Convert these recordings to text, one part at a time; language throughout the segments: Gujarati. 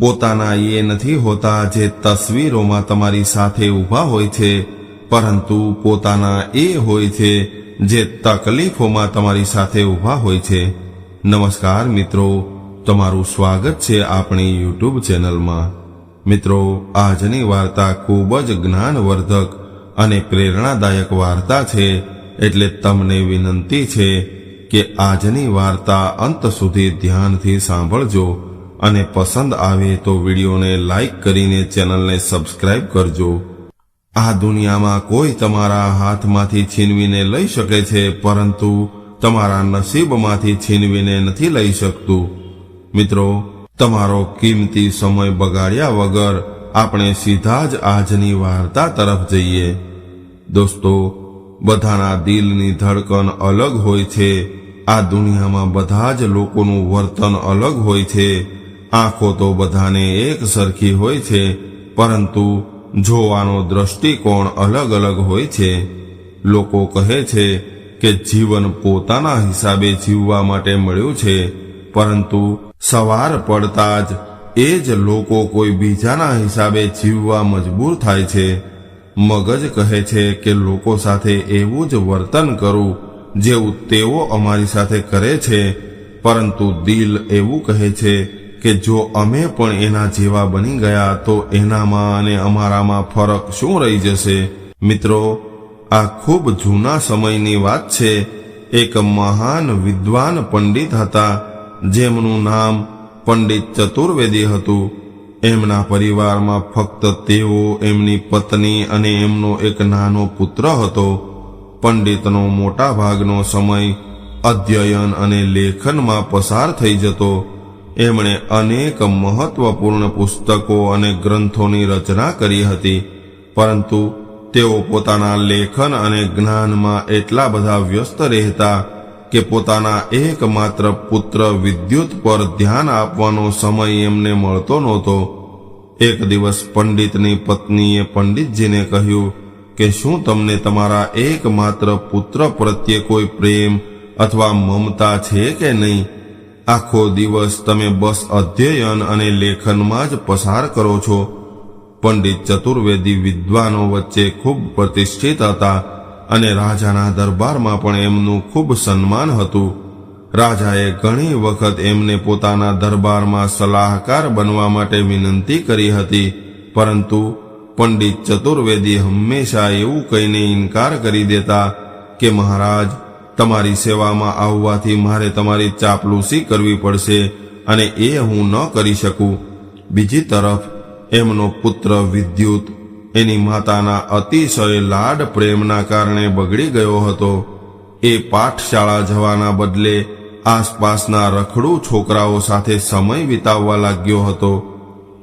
પોતાના એ નથી હોતા જે તસવીરોમાં તમારી સાથે ઊભા હોય છે, પરંતુ પોતાના એ હોય છે જે તકલીફોમાં તમારી સાથે ઊભા હોય છે. નમસ્કાર મિત્રો, તમારું સ્વાગત છે આપણી યુટ્યુબ ચેનલમાં. મિત્રો, આજની વાર્તા ખૂબ જ જ્ઞાનવર્ધક અને પ્રેરણાદાયક વાર્તા છે, એટલે તમને વિનંતી છે કે આજની વાર્તા અંત સુધી ધ્યાનથી સાંભળજો. અને પસંદ આવે તો વિડીયોને લાઈક કરીને ચેનલને સબસ્ક્રાઇબ કરજો. આ દુનિયામાં કોઈ તમારા હાથમાંથી છીનવીને લઈ શકે છે, પરંતુ તમારા નસીબમાંથી છીનવીને નથી લઈ શકતું. મિત્રો, તમારો કિંમતી સમય બગાડ્યા વગર આપણે સીધા જ આજની વાર્તા તરફ જઈએ. દોસ્તો, બધાના દિલની ધડકન અલગ હોય છે. આ દુનિયામાં બધા જ લોકોનું વર્તન અલગ હોય છે. આંખો તો બધાને એક સરખી હોય છે, પરંતુ જોવાનો દ્રષ્ટિકોણ અલગ અલગ હોય છે. લોકો કહે છે કે જીવન પોતાના હિસાબે જીવવા માટે મળ્યું છે, પરંતુ સવાર પડતા જ એ જ લોકો કોઈ બીજાના હિસાબે જીવવા મજબૂર થાય છે. મગજ કહે છે કે લોકો સાથે એવું જ વર્તન કરું, જેવું તેઓ અમારી સાથે કરે છે, પરંતુ દિલ એવું કહે છે કે જો અમે પણ એના જેવા બની ગયા તો એનામાં અને અમારામાં ફરક શું રહી જશે? મિત્રો, આ ખૂબ જૂના સમયની વાત છે. એક મહાન વિદ્વાન પંડિત હતા, જેમનું નામ પંડિત ચતુર્વેદી હતું. એમના પરિવારમાં ફક્ત તેઓ, એમની પત્ની અને એમનો એક નાનો પુત્ર હતો. પંડિતનો મોટા ભાગનો સમય અધ્યયન અને લેખનમાં પસાર થઈ જતો. એમણે અનેક મહત્વપૂર્ણ પુસ્તકો અને ગ્રંથોની રચના કરી હતી, પરંતુ તેઓ પોતાના લેખન અને જ્ઞાનમાં એટલા બધા વ્યસ્ત રહેતા કે પોતાના એકમાત્ર પુત્ર વિદ્યુત પર ધ્યાન આપવાનો સમય એમને મળતો નહોતો. એક દિવસ પંડિતની પત્નીએ પંડિતજીને કહ્યું કે, શું તમને તમારા એકમાત્ર પુત્ર પ્રત્યે કોઈ પ્રેમ અથવા મમતા છે કે નહીં? આખો દિવસ તમે બસ અધ્યયન અને લેખનમાં જ પસાર કરો છો. પંડિત ચતુર્વેદી વિદ્વાનો વચ્ચે ખૂબ પ્રતિષ્ઠિત હતા અને રાજાના દરબારમાં પણ એમનું ખૂબ સન્માન હતું. રાજાએ ઘણી વખત એમને પોતાના દરબારમાં સલાહકાર બનવા માટે વિનંતી કરી હતી, પરંતુ પંડિત ચતુર્વેદી હંમેશા એવું કહીને ઇનકાર કરી દેતા કે મહારાજ તમારી સેવામાં આવવાથી મારે તમારી ચાપલૂસી કરવી પડશે અને એ હું ન કરી શકું. બીજી તરફ, એમનો પુત્ર વિદ્યુત, એની માતાના અતિશય લાડ પ્રેમના કારણે બગડી ગયો હતો. એ પાઠશાળા જવાના બદલે આસપાસના રખડું છોકરાઓ સાથે સમય વિતાવવા લાગ્યો હતો.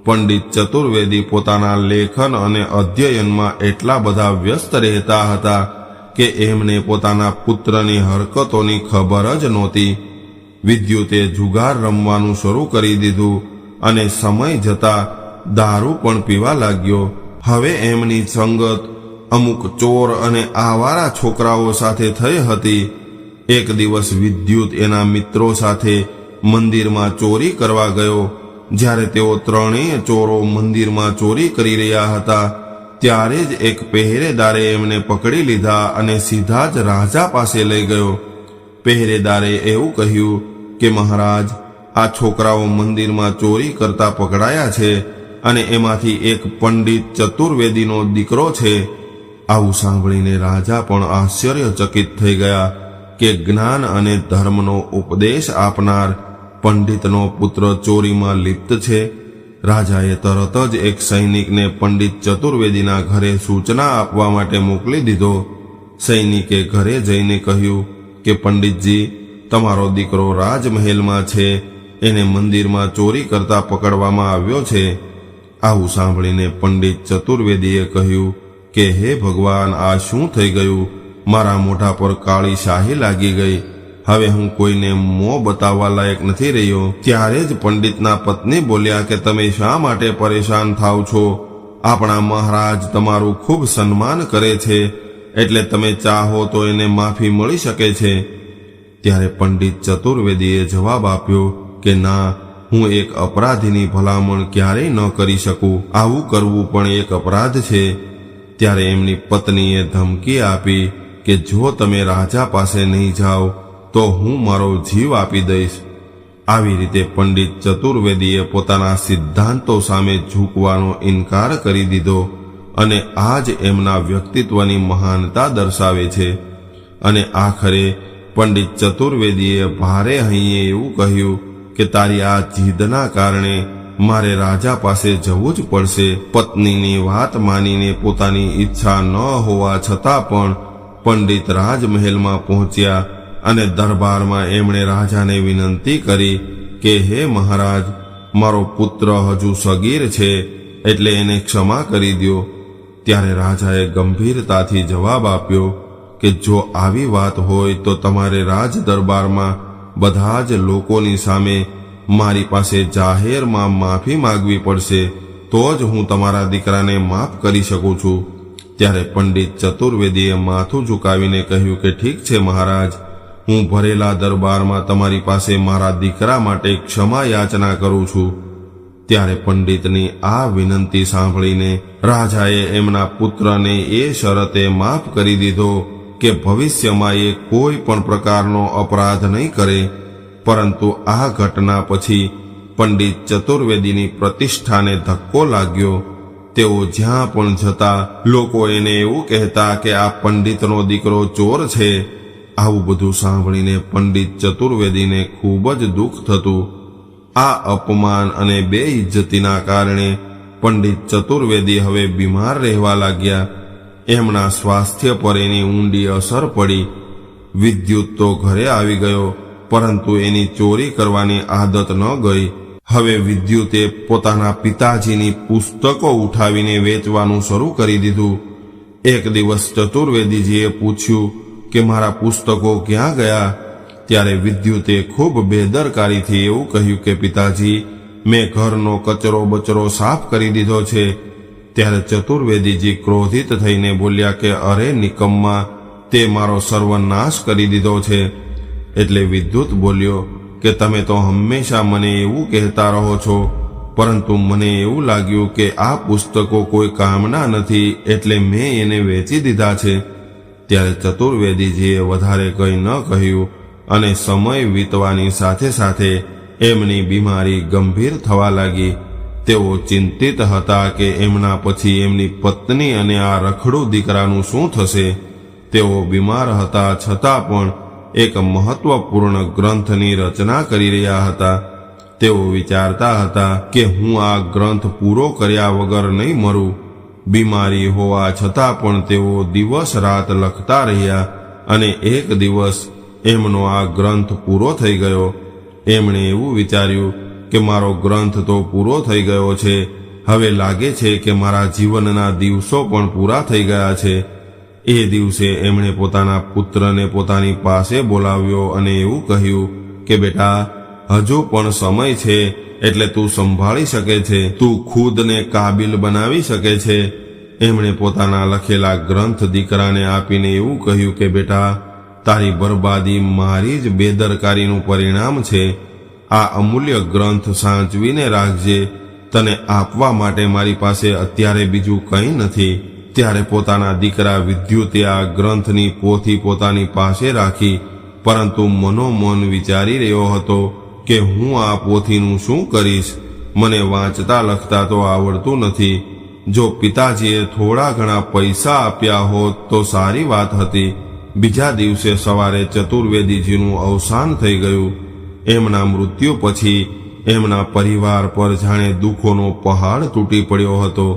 પંડિત ચતુર્વેદી પોતાના લેખન અને અધ્યયનમાં એટલા બધા વ્યસ્ત રહેતા હતા કે એમને પોતાના પુત્રની હરકતોની ખબર જ નહોતી. વિદ્યુતે જુગાર રમવાનું શરૂ કરી દીધું અને સમય જતા દારૂ પણ પીવા લાગ્યો. હવે એમની સંગત અમુક ચોર અને આવારા છોકરાઓ સાથે થઈ હતી. એક દિવસ વિદ્યુત એના મિત્રો સાથે મંદિરમાં ચોરી કરવા ગયો. જ્યારે તેઓ ત્રણેય ચોરો મંદિરમાં ચોરી કરી રહ્યા હતા ત્યારે જ એક પહેરેદારે એમને પકડી લીધા અને સીધા જ રાજા પાસે લઈ ગયો. પહેરેદારે એવું કહ્યું કે, મહારાજ, આ છોકરાઓ મંદિરમાં ચોરી કરતા પકડાયા છે અને એમાંથી એક પંડિત ચતુર્વેદીનો દીકરો છે. આવું સાંભળીને રાજા પણ આશ્ચર્યચકિત થઈ ગયા કે, જ્ઞાન અને ધર્મનો ઉપદેશ આપનાર પંડિતનો પુત્ર ચોરીમાં લિપ્ત છે રાજાએ તરત જ એક સૈનિકને પંડિત ચતુર્વેદીના ઘરે સૂચના આપવા માટે મોકલી દીધો. સૈનિકે ઘરે જઈને કહ્યું કે, પંડિતજી, તમારો દીકરો રાજમહેલમાં છે. એને મંદિરમાં ચોરી કરતા પકડવામાં આવ્યો છે. આવું સાંભળીને પંડિત ચતુર્વેદીએ કહ્યું કે, હે ભગવાન, આ શું થઈ ગયું? મારા મોઢા પર કાળી શાહી લાગી ગઈ. હવે હું કોઈને મોં બતાવવા લાયક નથી રહ્યો, ત્યારે જ પંડિતના પત્ની બોલ્યા કે તમે શા માટે પરેશાન થાવ છો? આપણા મહારાજ તમારું ખૂબ સન્માન કરે છે, એટલે તમે ચાહો તો એને માફી મળી શકે છે. ત્યારે પંડિત ચતુર્વેદીએ જવાબ આપ્યો કે ના, હું એક અપરાધીની ભલામણ ક્યારેય ન કરી શકું, આવું કરવું પણ એક અપરાધ છે. ત્યારે એમની પત્નીએ ધમકી આપી કે જો તમે રાજા પાસે નહીં જાઓ તો હું મારો જીવ આપી દઈશ. આવી રીતે પંડિત ચતુર્વેદીએ પોતાના સિદ્ધાંતો સામે ઝૂકવાનો ઇનકાર કરી દીધો અને આ જ એમના વ્યક્તિત્વની મહાનતા દર્શાવે છે. અને આખરે પંડિત ચતુર્વેદીએ ભારે હૈયે એવું કહ્યું કે તારી આ જીદના કારણે મારે રાજા પાસે જવું જ પડશે. પત્નીની વાત માનીને પોતાની ઈચ્છા ન હોવા છતાં પણ પંડિત રાજમહેલમાં પહોંચ્યા અને દરબારમાં એમણે રાજાને વિનંતી કરી કે, હે મહારાજ, મારો પુત્ર હજુ સગીર છે, એટલે એને ક્ષમા કરી દ્યો. ત્યારે રાજાએ ગંભીરતાથી જવાબ આપ્યો કે, જો આવી વાત હોય તો તમારે રાજ દરબારમાં બધા જ લોકોની સામે મારી પાસે જાહેરમાં માફી માંગવી પડશે, તો જ હું તમારા દીકરાને માફ કરી શકું છું. ત્યારે પંડિત ચતુર્વેદીએ માથું ઝુકાવીને કહ્યું કે, ઠીક છે મહારાજ હું ભરેલા દરબારમાં તમારી પાસે મારા દીકરા માટે ક્ષમા યાચના કરું છું. ત્યારે પંડિતની આ વિનંતી સાંભળીને રાજાએ એમના પુત્રને એ શરતે માફ કરી દીધો કે ભવિષ્યમાં એ કોઈ પણ પ્રકારનો અપરાધ નહીં કરે. પરંતુ આ ઘટના પછી પંડિત ચતુર્વેદીની પ્રતિષ્ઠાને ધક્કો લાગ્યો. તેઓ જ્યાં પણ જતા લોકો એને એવું કહેતા કે આ પંડિતનો દીકરો ચોર છે. આવું બધું સાંભળીને પંડિત ચતુર્વેદીને ખૂબ જ દુઃખ થતું. આ અપમાન અને બે ઇજ્જતીના કારણે પંડિત ચતુર્વેદી હવે બીમાર રહેવા લાગ્યા. એમના સ્વાસ્થ્ય પર એની ઊંડી અસર પડી. વિદ્યુત તો ઘરે આવી ગયો, પરંતુ એની ચોરી કરવાની આદત ન ગઈ. હવે વિદ્યુતે પોતાના પિતાજીની પુસ્તકો ઉઠાવીને વેચવાનું શરૂ કરી દીધું. એક દિવસ ચતુર્વેદીજીએ પૂછ્યું કે મારા પુસ્તકો ક્યાં ગયા? ત્યારે વિદ્યુતે ખૂબ બેદરકારીથી એવું કહ્યું કે, પિતાજી, મેં ઘરનો કચરો બચરો સાફ કરી દીધો છે. ત્યારે ચતુર્વેદીજી ક્રોધિત થઈને બોલ્યા કે, અરે નિકમ્મા, તે મારો સર્વનાશ કરી દીધો છે. એટલે વિદ્યુત બોલ્યો કે, તમે તો હંમેશા મને એવું કહેતા રહો છો, પરંતુ મને એવું લાગ્યું કે આ પુસ્તકો કોઈ કામના નથી, એટલે મેં એને વેચી દીધા છે. ત્યારે ચતુર્વેદીજીએ વધારે કંઈ ન કહ્યું અને સમય વીતવાની સાથે સાથે એમની બીમારી ગંભીર થવા લાગી. તેઓ ચિંતિત હતા કે એમના પછી એમની પત્ની અને આ રખડું દીકરાનું શું થશે. તેઓ બીમાર હતા છતાં પણ એક મહત્વપૂર્ણ ગ્રંથની રચના કરી રહ્યા હતા. તેઓ વિચારતા હતા કે હું આ ગ્રંથ પૂરો કર્યા વગર નહીં મરું. બીમારી હોવા છતાં પણ તેઓ દિવસ રાત લખતા રહ્યા અને એક દિવસ એમનો આ ગ્રંથ પૂરો થઈ ગયો. એમણે એવું વિચાર્યું કે મારો ગ્રંથ તો પૂરો થઈ ગયો છે. હવે લાગે છે કે મારા જીવનના દિવસો પણ પૂરા થઈ ગયા છે. એ દિવસે એમણે પોતાના પુત્રને પોતાની પાસે બોલાવ્યો અને એવું કહ્યું કે, બેટા, હજુ પણ સમય છે એટલે તું સંભાળી શકે છે. તું ખુદને કાબિલ બનાવી શકે છે. એમણે પોતાના લખેલા ગ્રંથ દીકરાને આપીને એવું કહ્યું કે, બેટા, તારી બરબાદી મારી જ બેદરકારીનું પરિણામ છે. આ અમૂલ્ય ગ્રંથ સાચવીને રાખજે. તને આપવા માટે મારી પાસે અત્યારે બીજું કંઈ નથી. ત્યારે પોતાના દીકરા વિદ્યુતે આ ગ્રંથની પોથી પોતાની પાસે રાખી, પરંતુ મનોમન વિચારી રહ્યો હતો કે, હું આ પોથીનું શું કરીશ? મને વાંચતા લખતા તો આવડતું નથી. જો પિતાજીએ થોડા ઘણા પૈસા આપ્યા હોત તો સારી વાત હતી. બીજા દિવસે સવારે ચતુર્વેદીજીનું અવસાન થઈ ગયું. એમના મૃત્યુ પછી એમના પરિવાર પર જાણે દુઃખોનો પહાડ તૂટી પડ્યો હતો.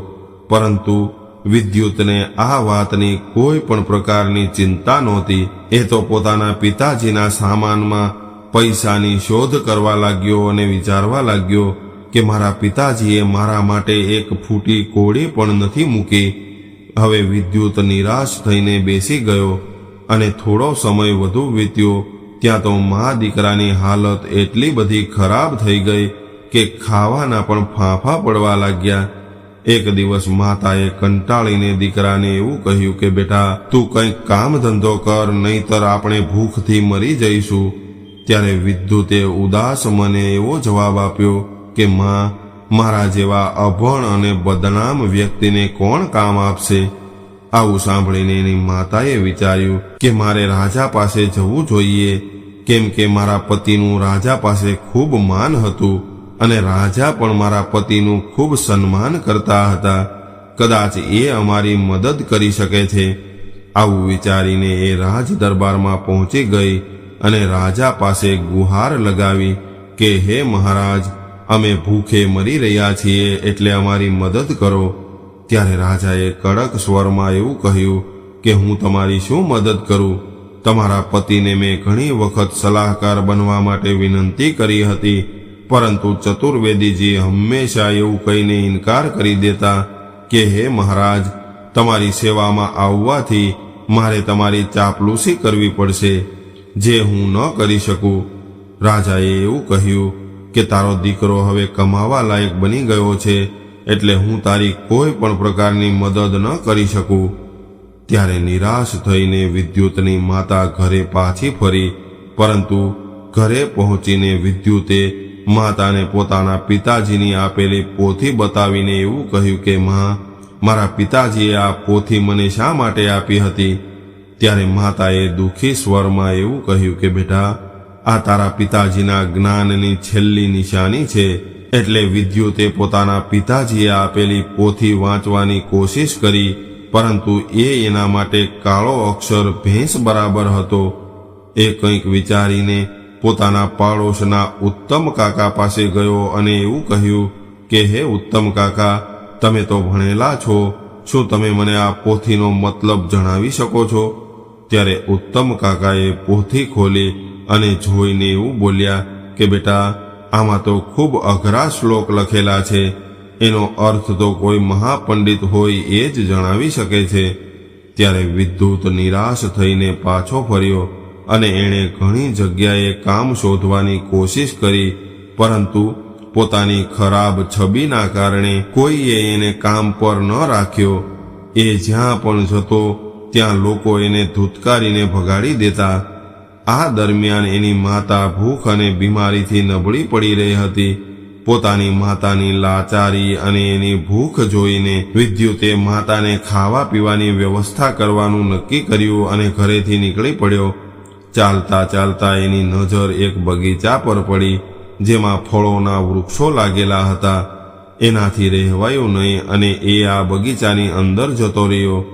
પરંતુ વિદ્યુતને આ વાતની કોઈ પણ પ્રકારની ચિંતા નહોતી. એ તો પોતાના પિતાજીના સામાનમાં પૈસાની શોધ કરવા લાગ્યો અને વિચારવા લાગ્યો કે મારા પિતાજીએ મારા માટે એક ફૂટી કોળી પણ નથી મૂકી. હવે વિદ્યુત નિરાશ થઈને બેસી ગયો અને થોડો સમય વધુ વીત્યો, ત્યાં તો મા દીકરાની હાલત એટલી બધી ખરાબ થઈ ગઈ કે ખાવાના પણ ફાંફા પડવા લાગ્યા. એક દિવસ માતાએ કંટાળીને દીકરાને એવું કહ્યું કે, બેટા, તું કંઈક કામ ધંધો કર, નહીતર આપણે ભૂખથી મરી જઈશું. ત્યારે વિદ્યુતે ઉદાસ મને એવો જવાબ આપ્યો કે માં, મારા જેવા અભણ અને બદનામ વ્યક્તિને કોણ કામ આપશે? આવું સાંભળીને એની માતાએ વિચાર્યું કે મારે રાજા પાસે જવું જોઈએ, કેમ કે મારા પતિનું રાજા પાસે ખૂબ માન હતું અને રાજા પણ મારા પતિનું ખૂબ સન્માન કરતા હતા. કદાચ એ અમારી મદદ કરી શકે છે. આવું વિચારીને એ રાજ દરબારમાં પહોંચી ગઈ અને રાજા પાસે ગુહાર લગાવી કે, હે મહારાજ અમે ભૂખે મરી રહ્યા છીએ એટલે અમારી મદદ કરો. ત્યારે રાજાએ કડક સ્વરમાં એવું કહ્યું કે હું તમારી શું મદદ કરું? તમારા પતિને મેં ઘણી વખત સલાહકાર બનવા માટે વિનંતી કરી હતી, પરંતુ ચતુર્વેદીજી હંમેશા એવું કહીને ઇનકાર કરી દેતા કે, હે મહારાજ, તમારી સેવામાં આવવાથી મારે તમારી ચાપલૂસી કરવી પડશે, જે હું ન કરી શકું. રાજાએ એવું કહ્યું કે તારો દીકરો હવે કમાવા લાયક બની ગયો છે, એટલે હું તારી કોઈ પણ પ્રકારની મદદ ન કરી શકું. ત્યારે નિરાશ થઈને વિદ્યુતની માતા ઘરે પાછી ફરી, પરંતુ ઘરે પહોંચીને વિદ્યુતે માતાને પોતાના પિતાજીની આપેલી પોથી બતાવીને એવું કહ્યું કે, માં, મારા પિતાજીએ આ પોથી મને શા માટે આપી હતી? ત્યારે માતાએ દુઃખી સ્વરમાં એવું કહ્યું કે, બેટા આ તારા પિતાજીના જ્ઞાનની છેલ્લી નિશાની છે, એટલે વિદ્યુતે પોતાના પિતાજીએ આપેલી પોથી વાંચવાની કોશિશ કરી, પરંતુ એ એના માટે કાળો અક્ષર ભેંસ બરાબર હતો. એ કંઈક વિચારીને પોતાના પાડોશના ઉત્તમ કાકા પાસે ગયો અને એવું કહ્યું કે, હે ઉત્તમ કાકા, તમે તો ભણેલા છો, શું તમે મને આ પોથીનો મતલબ જણાવી શકો છો? ત્યારે ઉત્તમ કાકાએ પોથી ખોલી અને જોઈને એવું બોલ્યા કે, બેટા, આમાં તો ખૂબ અઘરા શ્લોક લખેલા છે. એનો અર્થ તો કોઈ મહાપંડિત હોય એ જ જણાવી શકે છે. ત્યારે વિદ્યુત નિરાશ થઈને પાછો ફર્યો અને એણે ઘણી જગ્યાએ કામ શોધવાની કોશિશ કરી, પરંતુ પોતાની ખરાબ છબીના કારણે કોઈએ એને કામ પર ન રાખ્યો. એ જ્યાં પણ જતો, ત્યાં લોકો એને ધૂતકારીને ભગાડી દેતા આ દરમિયાન એની માતા ભૂખ અને બીમારીથી નબળી પડી રહી હતી. પોતાની માતાની લાચારી અને એની ભૂખ જોઈને વિદ્યુતે માતાને ખાવા પીવાની વ્યવસ્થા કરવાનું નક્કી કર્યું અને ઘરેથી નીકળી પડ્યો. ચાલતા ચાલતા એની નજર એક બગીચા પર પડી, જેમાં ફળોના વૃક્ષો લાગેલા હતા. એનાથી રહેવાયું નહીં અને એ આ બગીચાની અંદર જતો રહ્યો.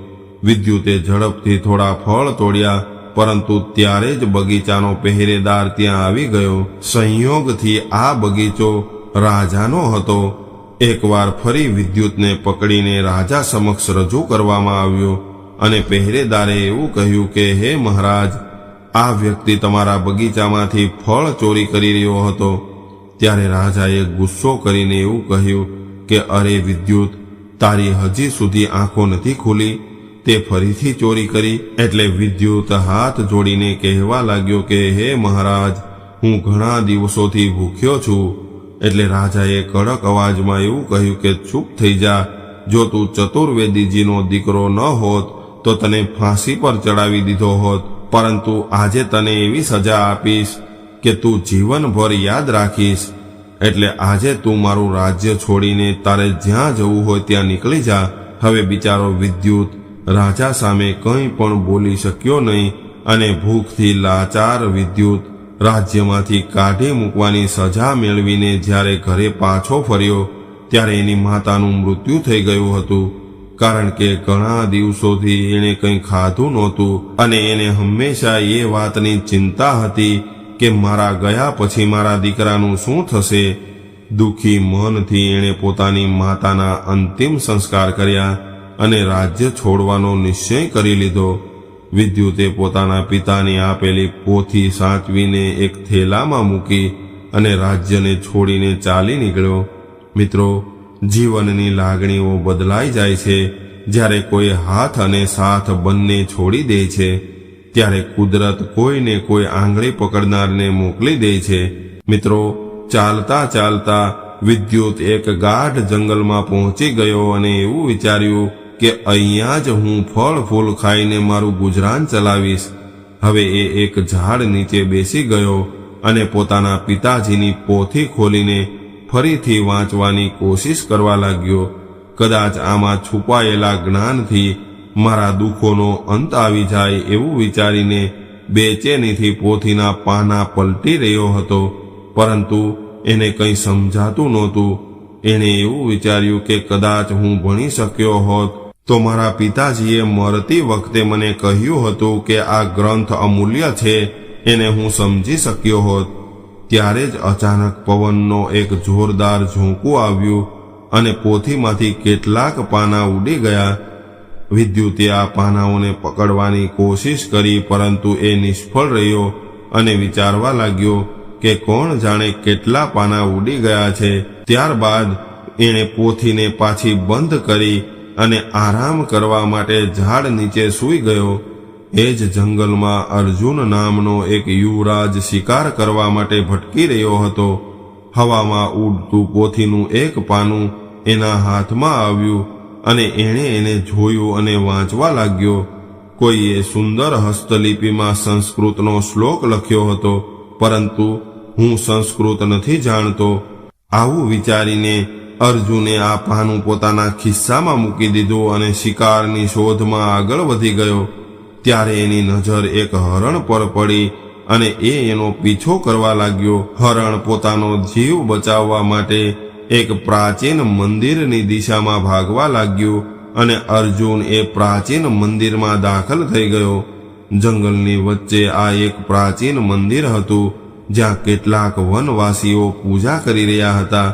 વિદ્યુતે ઝડપથી થોડા ફળ તોડ્યા. પરંતુ ત્યારે જ બગીચાનો પહેરેદાર ત્યાં આવી ગયો. સંયોગથી આ બગીચો રાજાનો હતો. એકવાર ફરી વિદ્યુતને પકડીને રાજા સમક્ષ રજૂ કરવામાં આવ્યો અને પહેરેદારે એવું કહ્યું કે, હે મહારાજ, આ વ્યક્તિ તમારા બગીચામાંથી ફળ ચોરી કરી રહ્યો હતો. ત્યારે રાજાએ ગુસ્સો કરીને એવું કહ્યું કે, અરે વિદ્યુત, તારી હજી સુધી આંખો નથી ખુલી. તે ફરીથી ચોરી કરી એટલે વિદ્યુત હાથ જોડીને કહેવા લાગ્યો કે, હે મહારાજ, હું ઘણા દિવસોથી ભૂખ્યો છું. એટલે રાજાએ કડક અવાજમાં એવું કહ્યું કે, ચૂપ થઈ જા. જો તું ચતુર્વેદીજીનો દીકરો ન હોત, તો તને ફાંસી પર ચડાવી દીધો હોત. પરંતુ આજે તને એવી સજા આપીશ કે તું જીવનભર યાદ રાખીશ. એટલે આજે તું મારું રાજ્ય છોડીને તારે જ્યાં જવું હોય ત્યાં નીકળી જા. હવે બિચારો વિદ્યુત રાજા સામે કંઈ પણ બોલી શક્યો નહીં અને ભૂખથી લાચાર વિદ્યુત રાજ્યમાંથી કાઢી મૂકવાની સજા મેળવીને જ્યારે ઘરે પાછો ફર્યો, ત્યારે એની માતાનું મૃત્યુ થઈ ગયું હતું. કારણ કે ઘણા દિવસોથી એણે કંઈ ખાધું નહોતું અને એને હંમેશા એ વાતની ચિંતા હતી કે મારા ગયા પછી મારા દીકરાનું શું થશે? દુઃખી મનથી એણે પોતાની માતાના અંતિમ સંસ્કાર કર્યા. અને રાજ્ય છોડવાનો નિશ્ચય કરી લીધો. વિદ્યુતે પોતાના પિતાની આપેલી પોથી સાચવીને એક થેલામાં મૂકી અને રાજ્યને છોડીને ચાલી નીકળ્યો. મિત્રો, જીવનની લાગણીઓ બદલાઈ જાય છે. જ્યારે કોઈ હાથ અને સાથ બંને છોડી દે છે, ત્યારે કુદરત કોઈને કોઈ આંગળી પકડનારને મોકલી દે છે. મિત્રો, ચાલતા ચાલતા વિદ્યુત એક ગાઢ જંગલમાં પહોંચી ગયો અને એવું વિચાર્યું કે અહીંયા જ હું ફળ ફૂલ ખાઈને મારું ગુજરાન ચલાવીશ. હવે એ એક ઝાડ નીચે બેસી ગયો અને પોતાના પિતાજીની પોથી ખોલીને ફરીથી વાંચવાની કોશિશ કરવા લાગ્યો. કદાચ આમાં છુપાયેલા જ્ઞાનથી મારા દુઃખોનો અંત આવી જાય એવું વિચારીને બેચેનીથી પોથીના પાના પલટી રહ્યો હતો. પરંતુ એને કંઈ સમજાતું નહોતું. એણે એવું વિચાર્યું કે કદાચ હું ભણી શક્યો હોત તો મારા પિતાજીએ મરતી વખતે મને કહ્યું હતું કે આ ગ્રંથ અમૂલ્ય છે, એને હું સમજી શક્યો હોત. ત્યારે જ અચાનક પવનનો એક જોરદાર ઝોંકું આવ્યું અને પોથીમાંથી કેટલાક પાના ઉડી ગયા. વિદ્યુતે આ પાનાઓને પકડવાની કોશિશ કરી, પરંતુ એ નિષ્ફળ રહ્યો અને વિચારવા લાગ્યો કે કોણ જાણે કેટલા પાના ઉડી ગયા છે. ત્યારબાદ એણે પોથીને પાછી બંધ કરી અને આરામ કરવા માટે ઝાડ નીચે સૂઈ ગયો. એ જ જંગલમાં અર્જુન નામનો એક યુવરાજ શિકાર કરવા માટે ભટકી રહ્યો હતો. હવામાં ઉડતું પોથીનું એક પાનું એના હાથમાં આવ્યું અને એણે એને જોયું અને વાંચવા લાગ્યો. કોઈએ સુંદર હસ્તલિપિમાં સંસ્કૃતનો શ્લોક લખ્યો હતો, પરંતુ હું સંસ્કૃત નથી જાણતો. આવું વિચારીને અર્જુને આ પાનું પોતાના ખિસ્સામાં મૂકી દીધું અને શિકારની શોધમાં આગળ વધી ગયો. ત્યારે એની નજર એક હરણ પર પડી અને એ એનો પીછો કરવા લાગ્યો. હરણ પોતાનો જીવ બચાવવા માટે એક પ્રાચીન મંદિરની દિશામાં ભાગવા લાગ્યું અને અર્જુન એ પ્રાચીન મંદિરમાં દાખલ થઈ ગયો. જંગલની વચ્ચે આ એક પ્રાચીન મંદિર હતું, જ્યાં કેટલાક વનવાસીઓ પૂજા કરી રહ્યા હતા.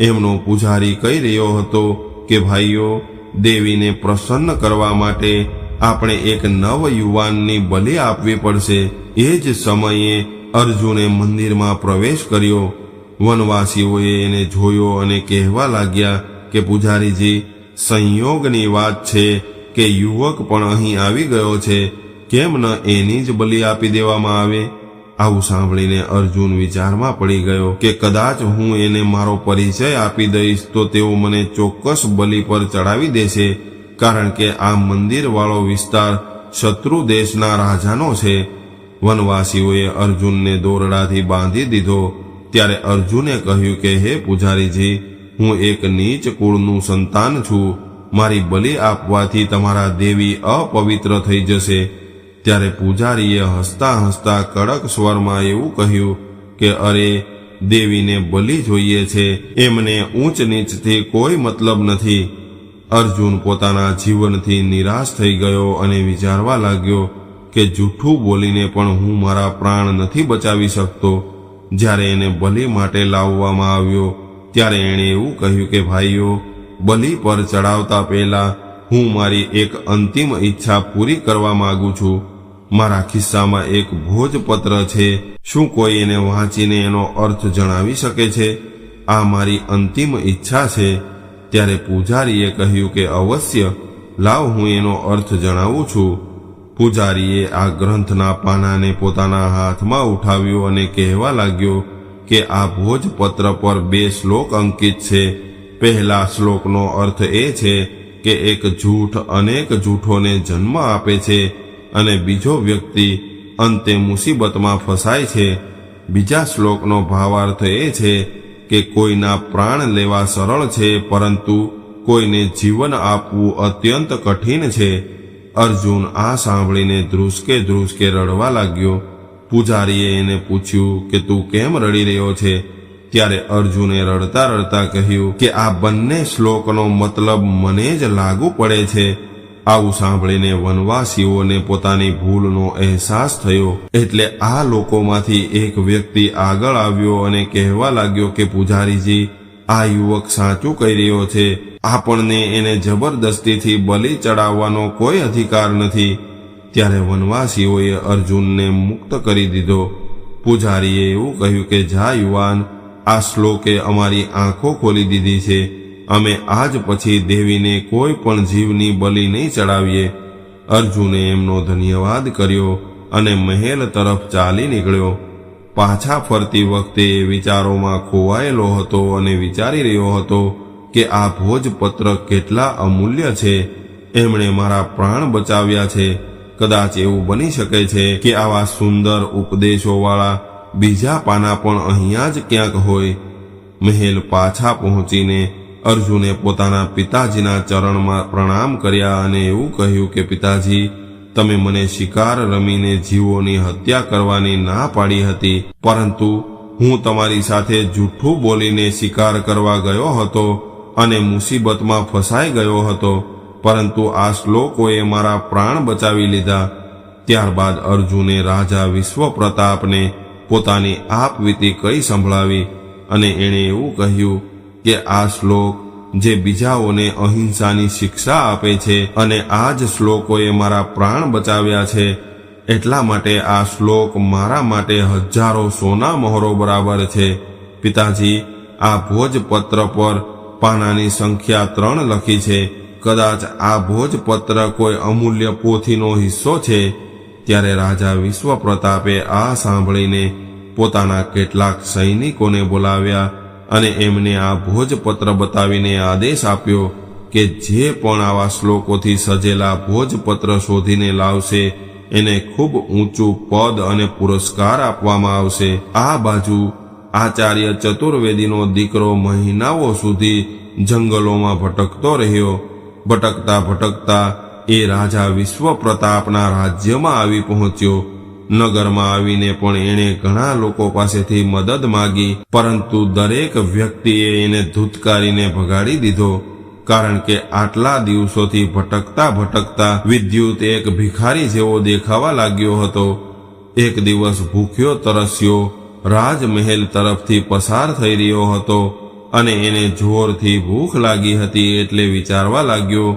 એમનો પૂજારી કહી રહ્યો હતો કે, ભાઈઓ, દેવીને પ્રસન્ન કરવા માટે આપણે એક નવ યુવાનની બલિ આપવી પડશે. એ જ સમયે અર્જુને મંદિરમાં પ્રવેશ કર્યો. વનવાસીઓએ એને જોયો અને કહેવા લાગ્યા કે, પૂજારીજી, સંયોગની વાત છે કે યુવક પણ અહીં આવી ગયો છે. કેમ ન એની જ બલિ આપી દેવામાં આવે? આવું સાંભળીને અર્જુન વિચારમાં પડી ગયો કે કદાચ હું એને મારો પરિચય આપી દઈશ તો તેઓ મને ચોક્કસ બલિ પર ચડાવી દેશે, કારણ કે આ મંદિરવાળો વિસ્તાર શત્રુ દેશના રાજાનો છે. વનવાસીઓએ અર્જુનને દોરડાથી બાંધી દીધો. ત્યારે અર્જુને કહ્યું કે, હે પૂજારીજી, હું એક નીચ કુળનું સંતાન છું. મારી બલિ આપવાથી તમારા દેવી અપવિત્ર થઈ જશે. ત્યારે પૂજારીએ હસતા હસતા કડક સ્વરમાં એવું કહ્યું કે, અરે, દેવીને બલિ જોઈએ છે, એમને ઊંચ નીચથી કોઈ મતલબ નથી. અર્જુન પોતાના જીવનથી નિરાશ થઈ ગયો અને વિચારવા લાગ્યો કે જૂઠું બોલીને પણ હું મારા પ્રાણ નથી બચાવી શકતો. જ્યારે એને બલિ માટે લાવવામાં આવ્યો, ત્યારે એણે એવું કહ્યું કે, ભાઈઓ, બલિ પર ચડાવતા પહેલા હું મારી એક અંતિમ ઈચ્છા પૂરી કરવા માગું છું. મારા ખિસ્સામાં એક ભોજપત્ર છે. શું કોઈ એને વાંચીને એનો અર્થ જણાવી શકે છે? આ મારી અંતિમ ઈચ્છા છે. ત્યારે પૂજારીએ કહ્યું કે અવશ્ય, લાવ હું એનો અર્થ જણાવું છું. પૂજારીએ આ ગ્રંથના પાનાને પોતાના હાથમાં ઉઠાવ્યો અને કહેવા લાગ્યો કે આ ભોજપત્ર પર બે શ્લોક અંકિત છે. પહેલા શ્લોકનો અર્થ એ છે કે એક જૂઠ અનેક જૂઠોને જન્મ આપે છે. અને બીજો વ્યક્તિ અંતે મુસીબતમાં ફસાય છે. બીજા શ્લોકનો ભાવાર્થ એ છે કે કોઈના પ્રાણ લેવા સરળ છે, પરંતુ કોઈને જીવન આપવું અત્યંત કઠિન છે. અર્જુન આ સાંભળીને ધ્રુસકે ધ્રુસકે રડવા લાગ્યો. પૂજારીએ એને પૂછ્યું કે તું કેમ રડી રહ્યો છે? ત્યારે અર્જુને રડતા રડતા કહ્યું કે આ બંને શ્લોકનો મતલબ મને જ લાગુ પડે છે. આવું સાંભળીને વનવાસીઓને પોતાની ભૂલનો અહેસાસ થયો. એટલે આ લોકોમાંથી એક વ્યક્તિ આગળ આવ્યો અને કહેવા લાગ્યો કે, પૂજારીજી, આ યુવક સાચું કહી રહ્યો છે. આપણને એને જબરદસ્તીથી બલિ ચડાવવાનો કોઈ અધિકાર નથી. ત્યારે વનવાસીઓએ અર્જુનને મુક્ત કરી દીધો. પૂજારીએ એવું કહ્યું કે, જા યુવાન, આ શ્લોકે અમારી આંખો ખોલી દીધી છે. અમે આજ પછી દેવીને કોઈ પણ જીવની બલિ નહીં ચડાવીએ. અર્જુને એમનો ધન્યવાદ કર્યો અને મહેલ તરફ ચાલી નીકળ્યો. પાછા ફરતી વખતે એ વિચારોમાં ખોવાયેલો હતો અને વિચારી રહ્યો હતો કે આ ભોજપત્ર કેટલા અમૂલ્ય છે. એમણે મારા પ્રાણ બચાવ્યા છે. કદાચ એવું બની શકે છે કે આવા સુંદર ઉપદેશોવાળા બીજા પાના પણ અહીંયા જ ક્યાંક હોય. મહેલ પાછા પહોંચીને અર્જુને પોતાના પિતાજીના ચરણમાં પ્રણામ કર્યા અને એવું કહ્યું કે, પિતાજી, તમે મને શિકાર રમીને જીવોની હત્યા કરવાની ના પાડી હતી, પરંતુ હું તમારી સાથે જૂઠું બોલીને શિકાર કરવા ગયો હતો અને મુસીબતમાં ફસાઈ ગયો હતો, પરંતુ આ શ્લોકોએ મારા પ્રાણ બચાવી લીધા. ત્યારબાદ અર્જુને રાજા વિશ્વપ્રતાપને પોતાની આપવીતી કઈ સંભળાવી અને એણે એવું કહ્યું કે આ શ્લોક જે બીજાઓને અહિંસાની શિક્ષા આપે છે અને આ જ શ્લોકોએ મારા પ્રાણ બચાવ્યા છે, એટલા માટે આ શ્લોક મારા માટે હજારો સોના મહોરો બરાબર છે. પિતાજી, આ ભોજપત્ર પર પાનાની સંખ્યા ત્રણ લખી છે. કદાચ આ ભોજપત્ર કોઈ અમૂલ્ય પોથીનો હિસ્સો છે? ત્યારે રાજા વિશ્વપ્રતાપે આ સાંભળીને પોતાના કેટલાક સૈનિકોને બોલાવ્યા અને એમને આ ભોજપત્ર બતાવીને આદેશ આપ્યો કે જે પણ આવા શ્લોકોથી સજેલા ભોજપત્ર શોધીને લાવશે, એને ખૂબ ઊંચું પદ અને પુરસ્કાર આપવામાં આવશે. આ બાજુ આચાર્ય ચતુર્વેદીનો દીકરો મહિનાઓ સુધી જંગલોમાં ભટકતો રહ્યો. ભટકતા ભટકતા એ રાજા વિશ્વપ્રતાપના રાજ્યમાં આવી પહોંચ્યો. નગરમાં આવીને પણ એણે ઘણા લોકો પાસેથી મદદ માગી, પરંતુ દરેક વ્યક્તિએ એને ધૂતકારીને ભગાડી દીધો, કારણ કે આટલા દિવસોથી ભટકતા ભટકતા વિદ્યુત એક ભિખારી જેવો દેખાવા લાગ્યો હતો. એક દિવસ ભૂખ્યો તરસ્યો, રાજમહેલ તરફથી પસાર થઈ રહ્યો હતો અને એને જોરથી ભૂખ લાગી હતી એટલે વિચારવા લાગ્યો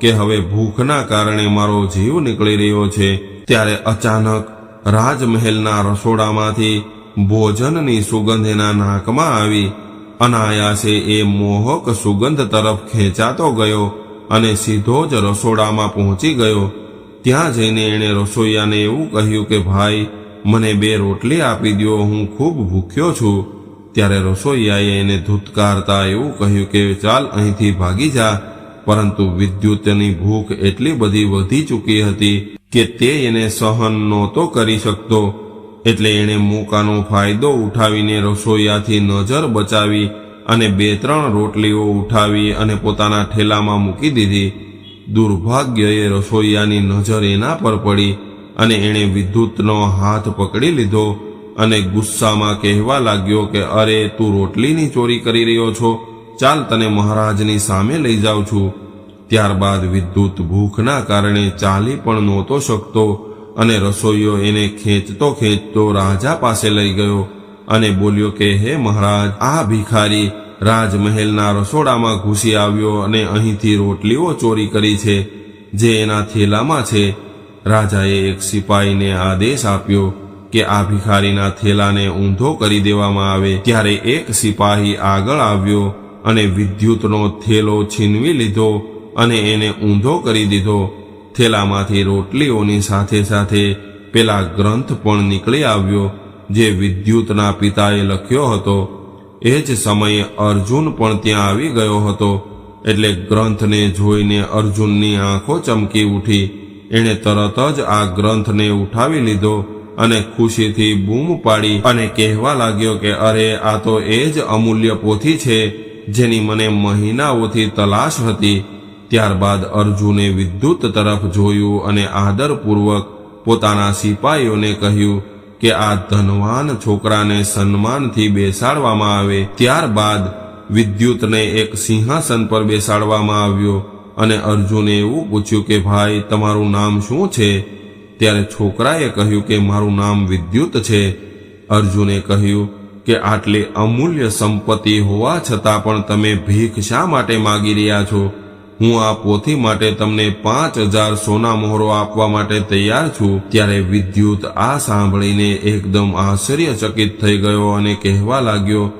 કે હવે ભૂખના કારણે મારો જીવ નીકળી રહ્યો છે, ત્યારે અચાનક રાજમહેલના રસોડામાંથી ભોજનની સુગંધ એના નાકમાં આવી અનાયાસે એ મોહક સુગંધ તરફ ખેંચાતો ગયો અને સીધો જ રસોડામાં પહોંચી ગયો. ત્યાં જઈને એણે રસોઈયાને એવું કહ્યું કે, ભાઈ, મને બે રોટલી આપી દો હું ખૂબ ભૂખ્યો છું. ત્યારે રસોઈયાએ એને ધૂતકારતા એવું કહ્યું કે, ચાલ અહીંથી ભાગી જા, પરંતુ વિદ્યુતની ભૂખ એટલી બધી વધી ચૂકી હતી કે તે એને સહન નહોતો કરી શકતો, એટલે એણે મોકાનો ફાયદો ઉઠાવીને રસોઈયાથી નજર બચાવી અને બે ત્રણ રોટલીઓ ઉઠાવી અને પોતાના ઠેલામાં મૂકી દીધી. દુર્ભાગ્યએ રસોઈયાની નજર એના પર પડી અને એણે વિદ્યુતનો હાથ પકડી લીધો અને ગુસ્સામાં કહેવા લાગ્યો કે, અરે, તું રોટલીની ચોરી કરી રહ્યો છો. ચાલ તને મહારાજની સામે લઈ જાઉં છું. ત્યારબાદ વિદ્યુત ભૂખના કારણે ચાલી પણ નહોતો શકતો અને રસોઈયો એને ખેંચતો ખેંચતો રાજા પાસે લઈ ગયો અને બોલ્યો કે, હે મહારાજ, આ ભિખારી રાજમહેલના રસોડામાં ઘૂસી આવ્યો અને અહીંથી રોટલીઓ ચોરી કરી છે, જે એના થેલામાં છે. રાજાએ એક સિપાહીને આદેશ આપ્યો કે, આ ભિખારીના થેલાને ઊંધો કરી દેવામાં આવે. ત્યારે એક સિપાહી આગળ આવ્યો અને વિદ્યુતનો થેલો છીનવી લીધો અને એને ઊંધો કરી દીધો. થેલામાંથી રોટલીઓની સાથે સાથે પેલા ગ્રંથ પણ નીકળી આવ્યો, જે વિદ્યુતના પિતાએ લખ્યો હતો. એ જ સમયે અર્જુન પણ ત્યાં આવી ગયો હતો. એટલે ગ્રંથને જોઈને અર્જુનની આંખો ચમકી ઉઠી. એણે તરત જ આ ગ્રંથને ઉઠાવી લીધો અને ખુશીથી બૂમ પાડી અને કહેવા લાગ્યો કે, અરે, આ તો એ જ અમૂલ્ય પોથી છે, જેની મને મહિનાઓથી તલાશ હતી. ત્યારબાદ અર્જુને વિદ્યુત તરફ જોયું અને આદરપૂર્વક પોતાના સિપાહીઓને કહ્યું કે આ ધનવાન છોકરાને સન્માનથી બેસાડવામાં આવે. ત્યારબાદ વિદ્યુતને એક સિંહાસન પર બેસાડવામાં આવ્યો અને અર્જુને એવું પૂછ્યું કે, ભાઈ, તમારું નામ શું છે? ત્યારે છોકરાએ કહ્યું કે, મારું નામ વિદ્યુત છે. અર્જુને કહ્યું કે, આટલી અમૂલ્ય સંપત્તિ હોવા છતાં પણ તમે ભીખ શા માટે માગી રહ્યા છો? હું આ પોથી માટે તમને પાંચ હજાર સોના મોહરો આપવા માટે તૈયાર છું. ત્યારે વિદ્યુત આ સાંભળીને એકદમ આશ્ચર્યચકિત થઈ ગયો અને કહેવા લાગ્યો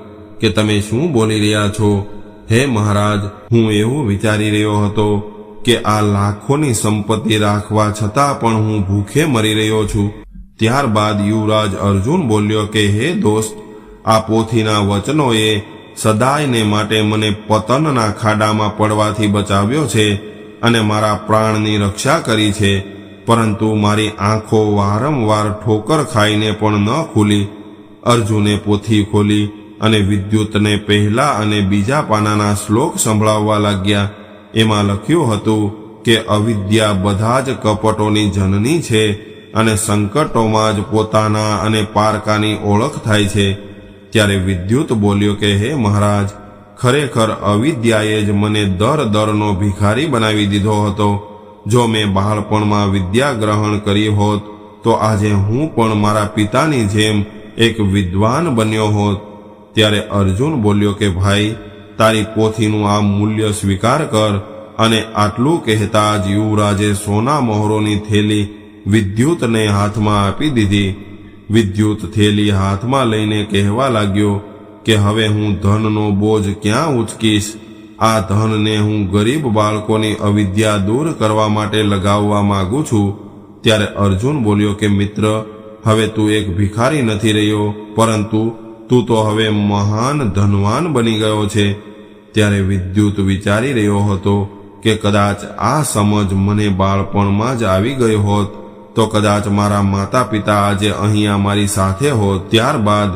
કે તમે શું બોલી રહ્યા છો? હે મહારાજ, હું એવું વિચારી રહ્યો હતો કે આ લાખોની સંપત્તિ રાખવા છતાં પણ હું ભૂખે મરી રહ્યો છું. ત્યારબાદ યુવરાજ અર્જુન બોલ્યો કે, હે દોસ્ત, આ પોથીના વચનોએ સદાયને માટે મને પતનના ખાડામાં પડવાથી બચાવ્યો છે અને મારા પ્રાણની રક્ષા કરી છે, પરંતુ મારી આંખો વારંવાર ઠોકર ખાઈને પણ ન ખુલી. અર્જુને પોથી ખોલી અને વિદ્યુતને પહેલા અને બીજા પાનાના શ્લોક સંભળાવવા લાગ્યા. એમાં લખ્યું હતું કે અવિદ્યા બધા જ કપટોની જનની છે અને સંકટોમાં જ પોતાના અને પારકાની ઓળખ થાય છે. ત્યારે વિદ્યુત બોલ્યો કે, હે મહારાજ, ખરેખર અવિદ્યાએ જ મને દર દરનો ભિખારી બનાવી દીધો હતો. જો મેં બાળપણમાં વિદ્યા ગ્રહણ કરી હોત, તો આજે હું પણ મારા પિતાની જેમ એક વિદ્વાન બન્યો હોત. ત્યારે અર્જુન બોલ્યો કે, ભાઈ, તારી પોથીનું આ મૂલ્ય સ્વીકાર કર અને આટલું કહેતા જ યુવરાજે સોના મોહરોની થેલી વિદ્યુતને હાથમાં આપી દીધી. વિદ્યુત થેલી હાથમાં લઈને કહેવા લાગ્યો કે હવે હું ધનનો બોજ ક્યાં ઉચકીશ? આ ધનને હું ગરીબ બાળકોની અવિદ્યા દૂર કરવા માટે લગાવવા માંગુ છું. ત્યારે અર્જુન બોલ્યો કે, મિત્ર, હવે તું એક ભિખારી નથી રહ્યો, પરંતુ તું તો હવે મહાન ધનવાન બની ગયો છે. ત્યારે વિદ્યુત વિચારી રહ્યો હતો કે, કદાચ આ સમજ મને બાળપણમાં જ આવી ગઈ હોત. તો કદાચ મારા માતા પિતા આજે અહીંયા મારી સાથે હોત, ત્યારબાદ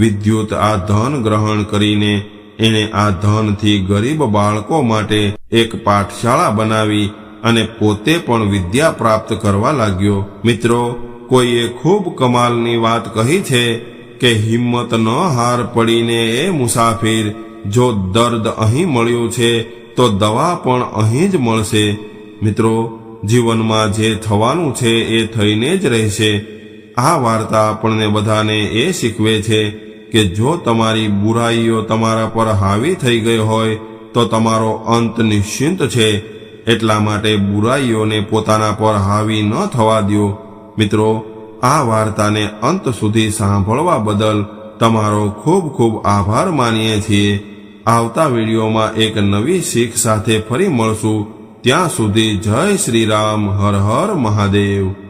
વિદ્યુત આ ધન ગ્રહણ કરીને એણે આ ધનથી ગરીબ બાળકો માટે એક પાઠશાળા બનાવી અને પોતે પણ વિદ્યા પ્રાપ્ત કરવા લાગ્યો. મિત્રો, કોઈએ ખૂબ કમાલની વાત કહી છે કે હિંમત ન હાર પડીને એ મુસાફિર જો દર્દ અહીં મળ્યું છે, તો દવા પણ અહીં જ મળશે. મિત્રો જીવનમાં જે થવાનું છે એ થઈને જ રહેશે. આ વાર્તા આપણને બધાને એ શીખવે છે કે જો તમારી બુરાઈઓ તમારા પર હાવી થઈ ગઈ હોય, તો તમારો અંત નિશ્ચિંત છે. એટલા માટે બુરાઈઓને પોતાના પર હાવી ન થવા દો. મિત્રો, આ વાર્તાને અંત સુધી સાંભળવા બદલ તમારો ખૂબ ખૂબ આભાર માનીએ છીએ. આવતા વિડીયોમાં એક નવી શીખ સાથે ફરી મળશું. ત્યાં સુધી જય શ્રી રામ હર હર મહાદેવ.